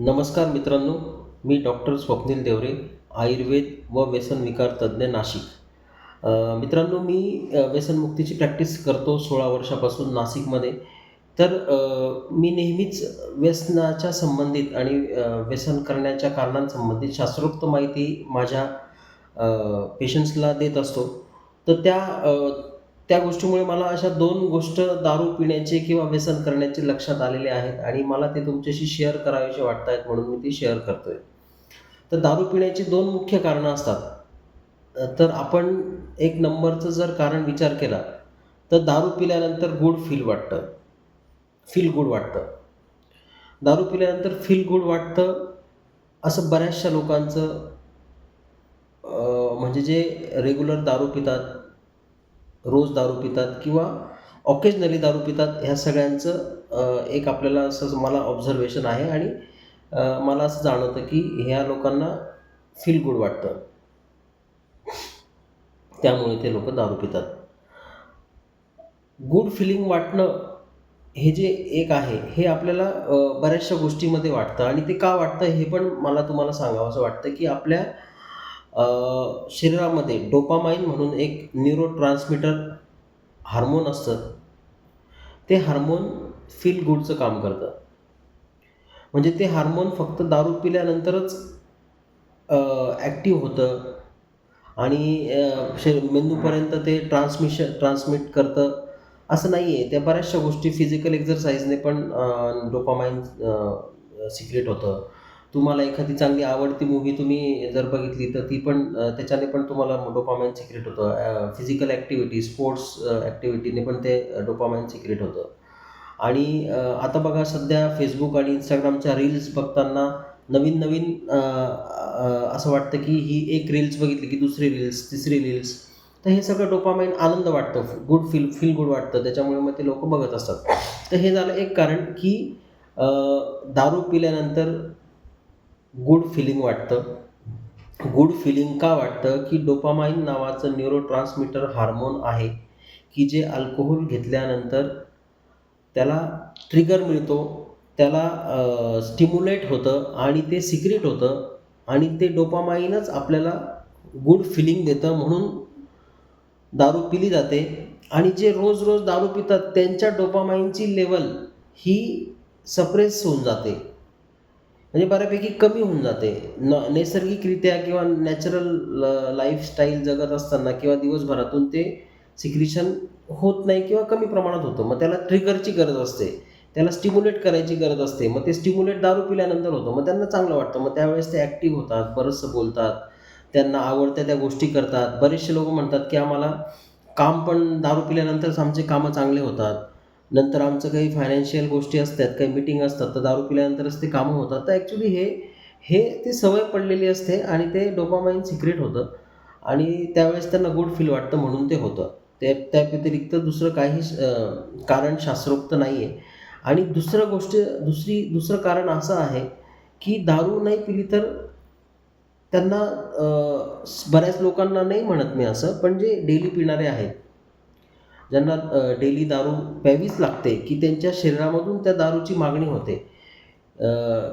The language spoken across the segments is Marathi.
नमस्कार मित्रांनो मी डॉक्टर स्वप्नील देवरे आयुर्वेद व व्यसनविकार तज्ज्ञ नाशिक. मित्रांनो मी व्यसनमुक्तीची प्रॅक्टिस करतो सोळा वर्षापासून नाशिकमध्ये. तर मी नेहमीच व्यसनाच्या संबंधित आणि व्यसन करण्याच्या कारणांसंबंधित शास्त्रोक्त माहिती माझ्या पेशंट्सला देत असतो. तर त्या त्या गोष्टीमुळे मला अशा दोन गोष्ट दारू पिण्याचे किंवा व्यसन करण्याचे लक्षात आलेले आहेत आणि मला ते तुमच्याशी शेअर करावेसे वाटत आहेत म्हणून मी ती शेअर करतोय. तर दारू पिण्याची दोन मुख्य कारणं असतात. तर आपण एक नंबरचं जर कारण विचार केला तर दारू पिल्यानंतर गुड फील वाटतं. फील गुड वाटतं. दारू पिल्यानंतर फील गुड वाटतं असं बऱ्याचशा लोकांचं म्हणजे जे रेग्युलर दारू पितात रोज दारू पितात किंवा ऑकेजनली दारू पितात ह्या सगळ्यांचं एक आपल्याला असं मला ऑब्झर्वेशन आहे आणि मला असं जाणवतं की ह्या लोकांना फील गुड वाटतं. त्यामुळे ते लोक दारू पितात. गुड फिलिंग वाटणं हे जे एक आहे हे आपल्याला बऱ्याचशा गोष्टीमध्ये वाटतं आणि ते का वाटतं हे पण मला तुम्हाला सांगावं असं वाटतं की आपल्या शरीरामध्ये डोपामाइन म्हणून एक न्यूरो ट्रान्समीटर हार्मोन असतं. ते हार्मोन फील गुडचं काम करतं. म्हणजे ते हार्मोन फक्त दारू पिल्यानंतरच ॲक्टिव्ह होतं आणि शे मेंदूपर्यंत ते ट्रान्समिशन ट्रान्समिट करतं. असं नाही आहे त्या बऱ्याचशा गोष्टी फिजिकल एक्झरसाईजने पण डोपामाइन सिक्रेट होतं. तुम्हाला एखादी चांगली आवडती मूवी तुम्ही जर बघितली तर ती पण त्याच्याने पण तुम्हाला डोपामाइन सिक्रेट होतं. फिजिकल ॲक्टिव्हिटी स्पोर्ट्स ॲक्टिव्हिटीने पण ते डोपामाइन सिक्रेट होतं. आणि आता बघा सध्या फेसबुक आणि इंस्टाग्रामच्या रील्स बघताना नवीन नवीन असं वाटतं की ही एक रील्स बघितली की दुसरी रील्स तिसरी रील्स तर हे सगळं डोपामाइन आनंद वाटतं गुड फील फील गुड वाटतं. त्याच्यामुळे मग ते लोक बघत असतात. तर हे झालं एक कारण की दारू पिल्यानंतर गुड फिलिंग वाटतं. गुड फिलिंग का वाटतं की डोपामाइन नावाचं न्यूरोट्रान्समीटर हार्मोन आहे की जे अल्कोहोल घेतल्यानंतर त्याला ट्रिगर मिळतो त्याला स्टिम्युलेट होतं आणि ते सिक्रेट होतं आणि ते डोपामाइनच आपल्याला गुड फिलिंग देतं म्हणून दारू पिली जाते आणि जे रोज रोज दारू पितात त्यांच्या डोपामाइनची लेवल ही सप्रेस होऊन जाते. म्हणजे बऱ्यापैकी कमी होऊन जाते. न नैसर्गिकरित्या किंवा नॅचरल लाईफस्टाईल जगत असताना किंवा दिवसभरातून ते सिक्रिशन होत नाही किंवा कमी प्रमाणात होतं. मग त्याला ट्रिगरची गरज असते. त्याला स्टिम्युलेट करायची गरज असते. मग ते स्टिम्युलेट दारू पिल्यानंतर होतं. मग त्यांना चांगलं वाटतं. मग त्यावेळेस ते ॲक्टिव्ह होतात बरंचसं बोलतात. त्यांना आवडत्या त्या गोष्टी करतात. बरेचसे लोक म्हणतात की आम्हाला काम पण दारू पिल्यानंतरच आमचे कामं चांगले होतात. नंतर आमचं काही फायनान्शियल गोष्टी असतात काही मिटिंग असतात तर दारू पिल्यानंतरच ते कामं होतात. तर ॲक्च्युली हे हे ती सवय पडलेली असते आणि ते डोपामाइन सिक्रेट होतं. आणि त्यावेळेस त्यांना गुड फील वाटतं म्हणून ते होतं. ते त्या व्यतिरिक्त दुसरं काही कारण शास्त्रोक्त नाही आहे आणि दुसरं गोष्ट दुसरी दुसरं कारण असं आहे की दारू नाही पिली तर त्यांना बऱ्याच लोकांना नाही म्हणत मी असं पण जे डेली पिणारे आहेत ज्यांना डेली दारू प्यावीच लागते की त्यांच्या शरीरामधून त्या दारूची मागणी होते.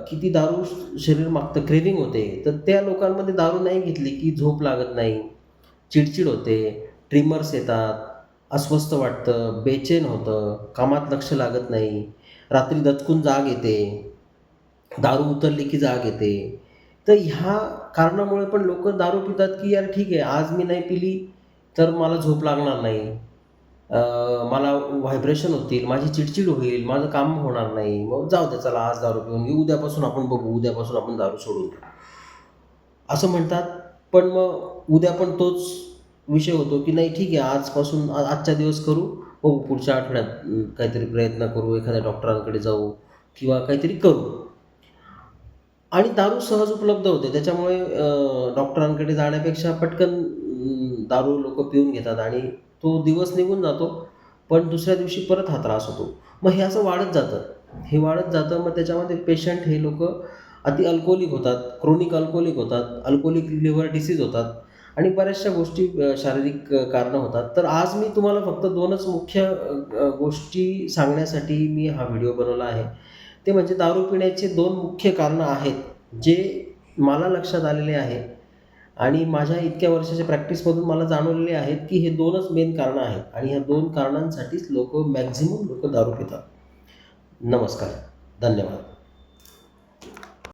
की ती दारू शरीर मागतं क्रेविंग होते. तर त्या लोकांमध्ये दारू नाही घेतली की झोप लागत नाही चिडचिड होते ट्रिमर्स येतात अस्वस्थ वाटतं बेचैन होतं कामात लक्ष लागत नाही रात्री दचकून जाग येते दारू उतरली की जाग येते. तर ह्या कारणामुळे पण लोक दारू पितात की यार ठीक आहे आज मी नाही पिली तर मला झोप लागणार नाही. मला व्हायब्रेशन होतील माझी चिडचिड होईल माझं काम होणार नाही. मग जाऊ दे चला आज दारू पिऊन घेऊ. उद्यापासून आपण बघू उद्यापासून आपण दारू सोडून असं म्हणतात. पण मग उद्या पण तोच विषय होतो की नाही ठीक आहे आजपासून आजचा दिवस करू. बघू पुढच्या आठवड्यात काहीतरी प्रयत्न करू एखाद्या डॉक्टरांकडे जाऊ किंवा काहीतरी करू. आणि दारू सहज उपलब्ध होते. त्याच्यामुळे डॉक्टरांकडे जाण्यापेक्षा पटकन दारू लोक पिऊन घेतात. आणि तो दिवस निघून जातो पण दुसऱ्या दिवशी परत हा त्रास होतो. मग हे असं वाढत जातं. हे वाढत जातं मग त्याच्यामध्ये पेशंट हे लोक अति अल्कोहोलिक होतात क्रोनिक अल्कोहोलिक होतात अल्कोहोलिक लिव्हर डिसीज होतात आणि बऱ्याचशा गोष्टी शारीरिक कारणं होतात. तर आज मी तुम्हाला फक्त दोनच मुख्य गोष्टी सांगण्यासाठी मी हा व्हिडिओ बनवला आहे. ते म्हणजे दारू पिण्याचे दोन मुख्य कारणं आहेत जे मला लक्षात आलेले आहे. आणि माझ्या इतक्या वर्षाच्या प्रॅक्टिसमधून मला जाणवलेले आहेत की हे दोनच मेन कारणं आहेत आणि ह्या दोन कारणांसाठीच लोक मॅक्झिमम लोक दारू पितात. नमस्कार. धन्यवाद.